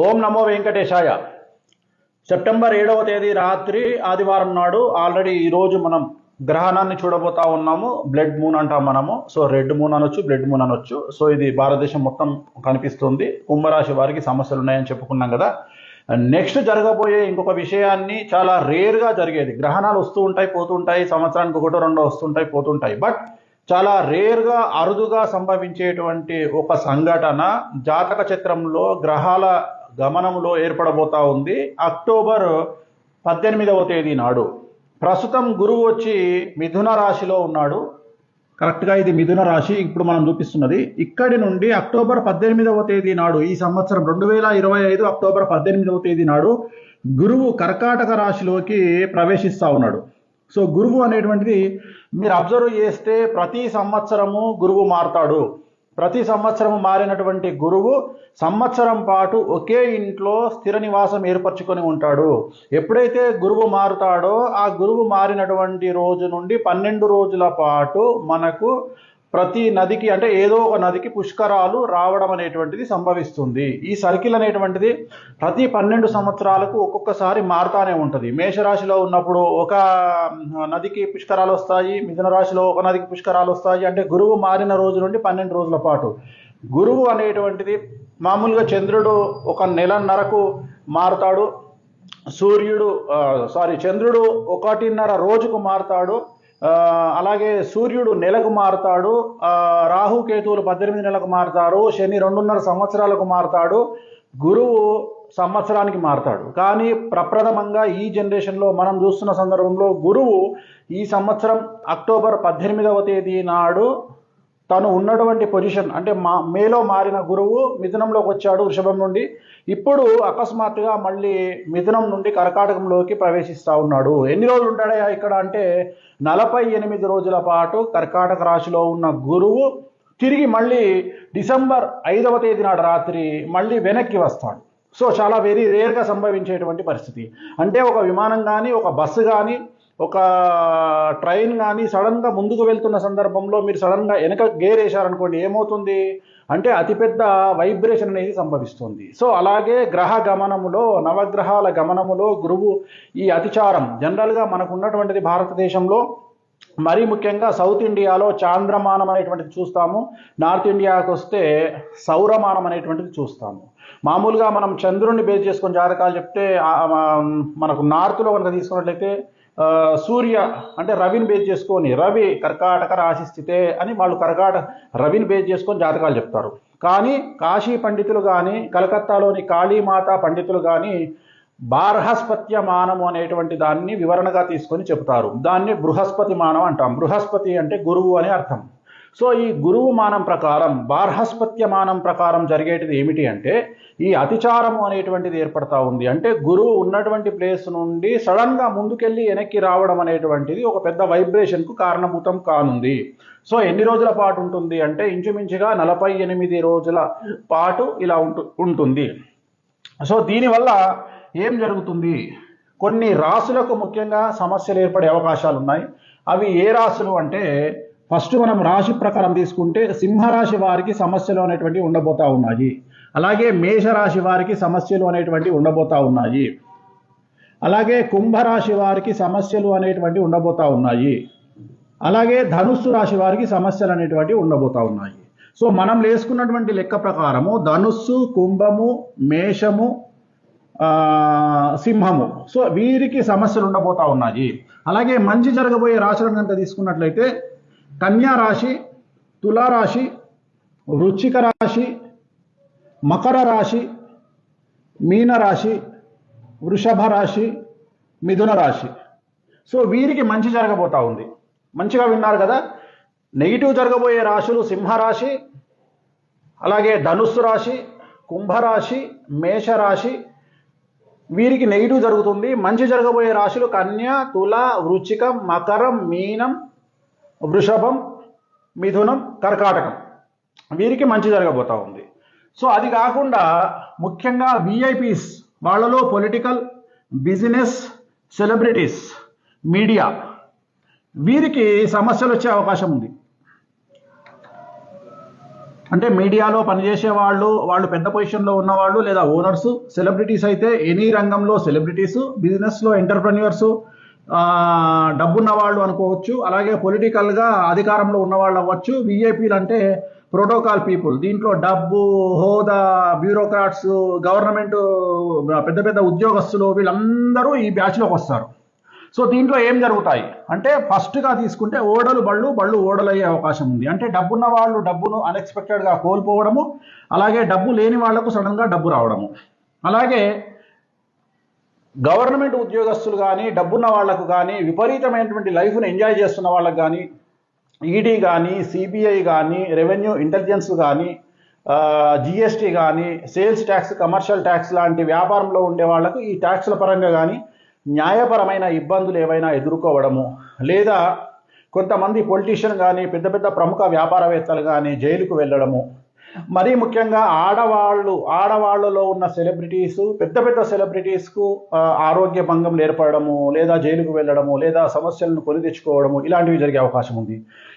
ఓం నమో వెంకటేశాయ. September ఏడవ తేదీ రాత్రి ఆదివారం నాడు ఆల్రెడీ ఈరోజు మనం గ్రహణాన్ని చూడబోతా ఉన్నాము. బ్లడ్ మూన్ అంటాం మనము. సో రెడ్ మూన్ అనొచ్చు బ్లడ్ మూన్ అనొచ్చు. సో ఇది భారతదేశం మొత్తం కనిపిస్తుంది. కుంభరాశి వారికి సమస్యలు ఉన్నాయని చెప్పుకున్నాం కదా. నెక్స్ట్ జరగబోయే ఇంకొక విషయాన్ని చాలా రేర్గా జరిగేది. గ్రహణాలు వస్తూ ఉంటాయి పోతుంటాయి సంవత్సరానికి ఒకటో రెండో వస్తుంటాయి పోతుంటాయి బట్ చాలా రేర్గా అరుదుగా సంభవించేటువంటి ఒక సంఘటన జాతక చక్రంలో గ్రహాల గమనంలో ఏర్పడబోతా ఉంది. అక్టోబర్ పద్దెనిమిదవ తేదీ నాడు. ప్రస్తుతం గురువు వచ్చి మిథున రాశిలో ఉన్నాడు. కరెక్ట్గా ఇది మిథున రాశి. ఇప్పుడు మనం చూపిస్తున్నది. ఇక్కడి నుండి అక్టోబర్ పద్దెనిమిదవ తేదీ నాడు ఈ సంవత్సరం రెండు వేల ఇరవై ఐదు అక్టోబర్ పద్దెనిమిదవ తేదీ నాడు గురువు కర్కాటక రాశిలోకి ప్రవేశిస్తూ ఉన్నాడు. సో గురువు అనేటువంటిది మీరు అబ్జర్వ్ చేస్తే ప్రతి సంవత్సరము గురువు మారుతాడు. ప్రతి సంవత్సరం మారినటువంటి గురువు సంవత్సరం పాటు ఒకే ఇంట్లో స్థిర నివాసం ఏర్పరచుకొని ఉంటాడు. ఎప్పుడైతే గురువు మారుతాడో ఆ గురువు మారినటువంటి రోజు నుండి పన్నెండు రోజుల పాటు మనకు ప్రతి నదికి అంటే ఏదో ఒక నదికి పుష్కరాలు రావడం అనేటువంటిది సంభవిస్తుంది. ఈ సర్కిల్ అనేటువంటిది ప్రతి పన్నెండు సంవత్సరాలకు ఒక్కొక్కసారి మారుతానే ఉంటుంది. మేషరాశిలో ఉన్నప్పుడు ఒక నదికి పుష్కరాలు వస్తాయి మిథున రాశిలో ఒక నదికి పుష్కరాలు వస్తాయి అంటే గురువు మారిన రోజు నుండి పన్నెండు రోజుల పాటు. గురువు అనేటువంటిది మామూలుగా చంద్రుడు ఒక నెలన్నరకు మారుతాడు. సూర్యుడు సారీ చంద్రుడు ఒకటిన్నర రోజుకు మారుతాడు. అలాగే సూర్యుడు నెలకు మారుతాడు. రాహుకేతువులు రాహు కేతువులు పద్దెనిమిది నెలకు మారుతారు. శని రెండున్నర సంవత్సరాలకు మారుతాడు. గురువు సంవత్సరానికి మారుతాడు. కానీ ప్రప్రథమంగా ఈ జనరేషన్లో మనం చూస్తున్న సందర్భంలో గురువు ఈ సంవత్సరం అక్టోబర్ పద్దెనిమిదవ తేదీ నాడు తను ఉన్నటువంటి పొజిషన్ అంటే మా మేలో మారిన గురువు మిథునంలోకి వచ్చాడు వృషభం నుండి. ఇప్పుడు అకస్మాత్తుగా మళ్ళీ మిథునం నుండి కర్కాటకంలోకి ప్రవేశిస్తా ఉన్నాడు. ఎన్ని రోజులు ఉంటాడయా ఇక్కడ అంటే నలభై ఎనిమిది రోజుల పాటు కర్కాటక రాశిలో ఉన్న గురువు తిరిగి మళ్ళీ డిసెంబర్ ఐదవ తేదీ నాడు రాత్రి మళ్ళీ వెనక్కి వస్తాడు. సో చాలా వెరీ రేర్గా సంభవించేటువంటి పరిస్థితి. అంటే ఒక విమానం కానీ ఒక బస్సు కానీ ఒక ట్రైన్ కానీ సడన్గా ముందుకు వెళ్తున్న సందర్భంలో మీరు సడన్గా వెనక గేర్ వేశారనుకోండి ఏమవుతుంది? అంటే అతిపెద్ద వైబ్రేషన్ అనేది సంభవిస్తుంది. సో అలాగే గ్రహ గమనములో నవగ్రహాల గమనములో గురువు ఈ అతిచారం జనరల్గా మనకు ఉన్నటువంటిది భారతదేశంలో మరీ ముఖ్యంగా సౌత్ ఇండియాలో చాంద్రమానం అనేటువంటిది చూస్తాము. నార్త్ ఇండియాకు వస్తే సౌరమానం అనేటువంటిది చూస్తాము. మామూలుగా మనం చంద్రుడిని బేస్ చేసుకొని జాతకాలు చెప్తే మనకు నార్త్లో కనుక తీసుకున్నట్లయితే సూర్య అంటే రవిని బేస్ చేసుకొని రవి కర్కాటక రాశి స్థితే అని వాళ్ళు కర్కాట రవిని బేస్ చేసుకొని జాతకాలు చెప్తారు. కానీ కాశీ పండితులు కానీ కలకత్తాలోని కాళీమాత పండితులు కానీ బార్హస్పత్య మానము అనేటువంటి దాన్ని వివరణగా తీసుకొని చెబుతారు. దాన్ని బృహస్పతి మానం అంటాం. బృహస్పతి అంటే గురువు అని అర్థం. సో ఈ గురువు మానం ప్రకారం బార్హస్పత్య మానం ప్రకారం జరిగేటిది ఏమిటి అంటే ఈ అతిచారము అనేటువంటిది ఏర్పడతా ఉంది. అంటే గురువు ఉన్నటువంటి ప్లేస్ నుండి సడన్గా ముందుకెళ్ళి వెనక్కి రావడం అనేటువంటిది ఒక పెద్ద వైబ్రేషన్కు కారణభూతం కానుంది. సో ఎన్ని రోజుల పాటు ఉంటుంది అంటే ఇంచుమించుగా నలభై ఎనిమిది రోజుల పాటు ఇలా ఉంటు ఉంటుంది. సో దీనివల్ల ఏం జరుగుతుంది? కొన్ని రాసులకు ముఖ్యంగా సమస్యలు ఏర్పడే అవకాశాలు ఉన్నాయి అవి ఏ రాసులు అంటే ఫస్ట్ మనం రాశి ప్రకారం తీసుకుంటే సింహరాశి వారికి సమస్యలు అనేటువంటివి ఉండబోతా ఉన్నాయి. అలాగే మేషరాశి వారికి సమస్యలు అనేటువంటివి ఉండబోతా ఉన్నాయి. అలాగే కుంభరాశి వారికి సమస్యలు అనేటువంటివి ఉండబోతా ఉన్నాయి. అలాగే ధనుస్సు రాశి వారికి సమస్యలు అనేటువంటివి ఉండబోతా ఉన్నాయి. సో మనం వేసుకున్నటువంటి లెక్క ప్రకారము ధనుస్సు కుంభము మేషము సింహము. సో వీరికి సమస్యలు ఉండబోతా ఉన్నాయి. అలాగే మంచి జరగబోయే రాశులను కనుక తీసుకున్నట్లయితే కన్యా రాశి తులారాశి వృశ్చిక రాశి మకర రాశి మీనరాశి వృషభ రాశి మిథున రాశి సో వీరికి మంచి జరగబోతా ఉంది. మంచిగా విన్నారు కదా? నెగిటివ్ జరగబోయే రాశులు సింహరాశి అలాగే ధనుస్సు రాశి కుంభరాశి మేషరాశి. వీరికి నెగిటివ్ జరుగుతుంది. మంచి జరగబోయే రాశులు కన్య తుల వృచ్చికం మకరం మీనం వృషభం మిథునం కర్కాటకం. వీరికి మంచి జరగబోతా ఉంది. సో అది కాకుండా ముఖ్యంగా విఐపీస్ వాళ్ళలో పొలిటికల్ బిజినెస్ సెలబ్రిటీస్ మీడియా వీరికి సమస్యలు వచ్చే అవకాశం ఉంది. అంటే మీడియాలో పనిచేసే వాళ్ళు వాళ్ళు పెద్ద పొజిషన్లో ఉన్నవాళ్ళు లేదా ఓనర్స్ సెలబ్రిటీస్ అయితే ఎనీ రంగంలో సెలబ్రిటీస్ బిజినెస్లో ఎంటర్ప్రెన్యూర్సు డబ్బున్న వాళ్ళు అనుకోవచ్చు అలాగే పొలిటికల్గా అధికారంలో ఉన్న వాళ్ళు అవ్వచ్చు విఐపీలు అంటే ప్రోటోకాల్ పీపుల్. దీంట్లో డబ్బు హోదా బ్యూరోక్రాట్స్ గవర్నమెంట్ పెద్ద పెద్ద ఉద్యోగస్తులు వీళ్ళందరూ ఈ బ్యాచ్లోకి వస్తారు. సో దీంట్లో ఏం జరుగుతాయి? అంటే ఫస్ట్గా తీసుకుంటే ఓడలు బళ్ళు బళ్ళు ఓడలయ్యే అవకాశం ఉంది. అంటే డబ్బున్న వాళ్ళు డబ్బును అన్ఎక్స్పెక్టెడ్గా కోల్పోవడము అలాగే డబ్బు లేని వాళ్ళకు సడన్గా డబ్బు రావడము. అలాగే గవర్నమెంట్ ఉద్యోగస్తులు కానీ డబ్బున్న వాళ్ళకు కానీ విపరీతమైనటువంటి లైఫ్ను ఎంజాయ్ చేస్తున్న వాళ్ళకు కానీ ఈడీ కానీ సిబిఐ కానీ రెవెన్యూ ఇంటెలిజెన్స్ కానీ జిఎస్టీ కానీ సేల్స్ ట్యాక్స్ కమర్షియల్ ట్యాక్స్ లాంటి వ్యాపారంలో ఉండే వాళ్ళకు ఈ ట్యాక్స్ల పరంగా కానీ న్యాయపరమైన ఇబ్బందులు ఏవైనా ఎదుర్కోవడము లేదా కొంతమంది పొలిటీషియన్ కానీ పెద్ద పెద్ద ప్రముఖ వ్యాపారవేత్తలు కానీ జైలుకు వెళ్ళడము మరీ ముఖ్యంగా ఆడవాళ్ళు ఆడవాళ్ళలో ఉన్న సెలబ్రిటీస్ పెద్ద పెద్ద సెలబ్రిటీస్కు ఆరోగ్య భంగం ఏర్పడము లేదా జైలుకు వెళ్ళడము లేదా సమస్యలను కొని తెచ్చుకోవడము ఇలాంటివి జరిగే అవకాశం ఉంది.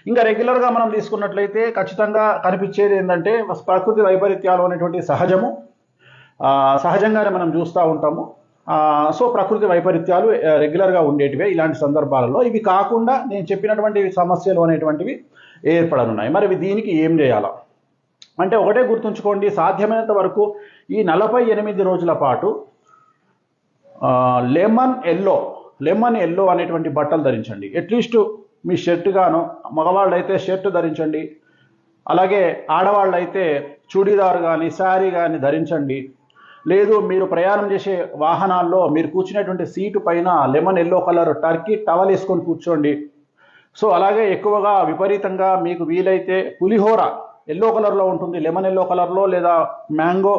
ఇంకా రెగ్యులర్గా మనం తీసుకున్నట్లయితే ఖచ్చితంగా కనిపించేది ఏంటంటే ప్రకృతి వైపరీత్యాలు అనేటువంటి సహజము. సహజంగానే మనం చూస్తూ ఉంటాము. సో ప్రకృతి వైపరీత్యాలు రెగ్యులర్గా ఉండేటివే ఇలాంటి సందర్భాలలో. ఇవి కాకుండా నేను చెప్పినటువంటి సమస్యలు అనేటువంటివి ఏర్పడనున్నాయి. మరి దీనికి ఏం చేయాలా? అంటే ఒకటే గుర్తుంచుకోండి సాధ్యమైనంత వరకు ఈ నలభై ఎనిమిది రోజుల పాటు లెమన్ ఎల్లో లెమన్ ఎల్లో అనేటువంటి బట్టలు ధరించండి. అట్లీస్ట్ మీ షర్ట్ గాను మగవాళ్ళు అయితే షర్ట్ ధరించండి. అలాగే ఆడవాళ్ళు అయితే చూడీదార్ కానీ శారీ కానీ ధరించండి. లేదు మీరు ప్రయాణం చేసే వాహనాల్లో మీరు కూర్చునేటువంటి సీటు పైన lemon yellow colour turkey towel వేసుకొని కూర్చోండి. సో అలాగే ఎక్కువగా విపరీతంగా మీకు వీలైతే పులిహోర ఎల్లో కలర్లో ఉంటుంది. లెమన్ ఎల్లో కలర్లో లేదా మ్యాంగో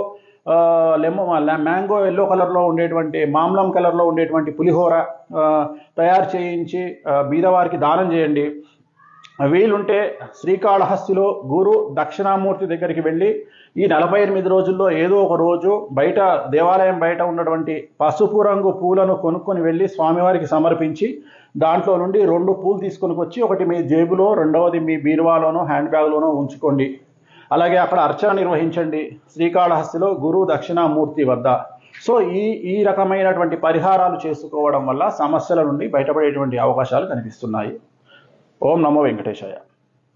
లెమ మ్యాంగో ఎల్లో కలర్లో ఉండేటువంటి మామ్లం కలర్లో ఉండేటువంటి పులిహోర తయారు చేయించి బీదవారికి దానం చేయండి. వీలుంటే శ్రీకాళహస్తిలో గురు దక్షిణామూర్తి దగ్గరికి వెళ్ళి ఈ నలభై ఎనిమిది రోజుల్లో ఏదో ఒక రోజు బయట దేవాలయం బయట ఉన్నటువంటి పసుపు రంగు పూలను కొనుక్కొని వెళ్ళి స్వామివారికి సమర్పించి దాంట్లో నుండి రెండు పూలు తీసుకొని వచ్చి ఒకటి మీ జేబులో రెండవది మీ బీరువాలోనో హ్యాండ్ బ్యాగ్లోనో ఉంచుకోండి. అలాగే అక్కడ అర్చన నిర్వహించండి శ్రీకాళహస్తిలో గురు దక్షిణామూర్తి వద్ద. సో ఈ ఈ రకమైనటువంటి పరిహారాలు చేసుకోవడం వల్ల సమస్యల నుండి బయటపడేటువంటి అవకాశాలు కనిపిస్తున్నాయి. ఓం నమో వెంకటేశాయ.